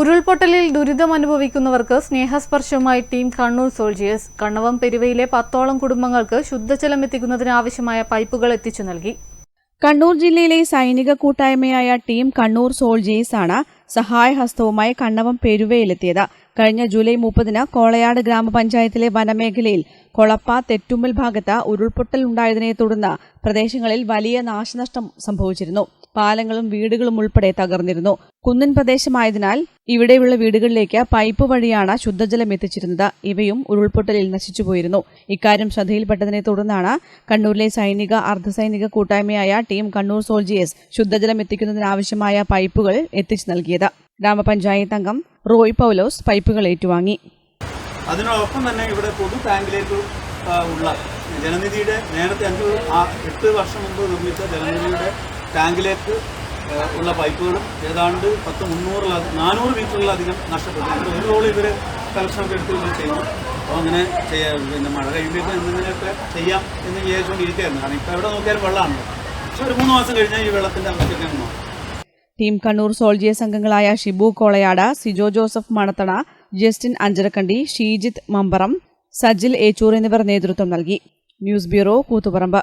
ഉരുൾപൊട്ടലിൽ ദുരിതം അനുഭവിക്കുന്നവർക്ക് സ്നേഹസ്പർശവുമായി ടീം കണ്ണൂർ സോൾജിയേഴ്സ് കണ്ണവം പെരുവയിലെ പത്തോളം കുടുംബങ്ങൾക്ക് ശുദ്ധജലം എത്തിക്കുന്നതിനാവശ്യമായ പൈപ്പുകൾ എത്തിച്ചു നൽകി. കണ്ണൂർ ജില്ലയിലെ സൈനിക കൂട്ടായ്മയായ ടീം കണ്ണൂർ സോൾജിയേഴ്സ് ആണ് സഹായഹസ്തവുമായി കണ്ണവം പെരുവയിലെത്തിയത്. കഴിഞ്ഞ ജൂലൈ മുപ്പതിന് കോളയാട് ഗ്രാമപഞ്ചായത്തിലെ വനമേഖലയിൽ കൊളപ്പ തെറ്റുമ്മൽ ഭാഗത്ത് ഉരുൾപൊട്ടൽ ഉണ്ടായതിനെ തുടർന്ന് പ്രദേശങ്ങളിൽ വലിയ നാശനഷ്ടം സംഭവിച്ചിരുന്നു. പാലങ്ങളും വീടുകളും ഉൾപ്പെടെ തകർന്നിരുന്നു. കുന്നിൻ പ്രദേശമായതിനാൽ ഇവിടെയുള്ള വീടുകളിലേക്ക് പൈപ്പ് വഴിയാണ് ശുദ്ധജലം എത്തിച്ചിരുന്നത്. ഇവയും ഉരുൾപൊട്ടലിൽ നശിച്ചുപോയിരുന്നു ഇക്കാര്യം ശ്രദ്ധയിൽപ്പെട്ടതിനെ തുടർന്നാണ് കണ്ണൂരിലെ സൈനിക അർദ്ധസൈനിക കൂട്ടായ്മയായ ടീം കണ്ണൂർ സോൾജിയേഴ്സ് ശുദ്ധജലം എത്തിക്കുന്നതിനാവശ്യമായ പൈപ്പുകൾ എത്തിച്ചു നൽകിയത്. ഗ്രാമപഞ്ചായത്ത് അംഗം റോയ് പൗലോസ് പൈപ്പുകൾ ഏറ്റുവാങ്ങി. അതിനോടൊപ്പം തന്നെ ഇവിടെ പൊതു ടാങ്കിലേക്ക് ഉള്ള ജലനിധിയുടെ നേരത്തെ അഞ്ച് എട്ട് വർഷം മുമ്പ് നിർമ്മിച്ച ജലനിധിയുടെ ടാങ്കിലേക്ക് ഉള്ള പൈപ്പുകളും ഏതാണ്ട് പത്ത് മുന്നൂറിലധികം നാനൂറ് മീറ്ററിലധികം നഷ്ടപ്പെട്ടു. ഒരു റോൾ ഇവർ കലക്ഷൻ എടുത്ത് ഇവർ ചെയ്യുന്നു അപ്പോൾ അങ്ങനെ ചെയ്യാം പിന്നെ മഴ കഴിയുമ്പോഴേക്കും എന്തെങ്കിലുമൊക്കെ ചെയ്യാം എന്ന് വിചാരിച്ചുകൊണ്ടിരിക്കുകയായിരുന്നു. കാരണം ഇപ്പോൾ എവിടെ നോക്കിയാലും വെള്ളമാണ്. പക്ഷെ ഒരു മൂന്ന് മാസം കഴിഞ്ഞാൽ ഈ വെള്ളത്തിന്റെ അവസ്ഥയൊക്കെ മാറും. ടീം കണ്ണൂർ സോൾജിയേഴ്സ് സംഘങ്ങളായ ഷിബു കോളയാട സിജോ ജോസഫ് മണത്തണ ജസ്റ്റിൻ അഞ്ചരക്കണ്ടി ഷീജിത്ത് മമ്പറം സജിൽ ഏച്ചൂർ എന്നിവർ നേതൃത്വം നൽകി. News bureau Koothuparamba.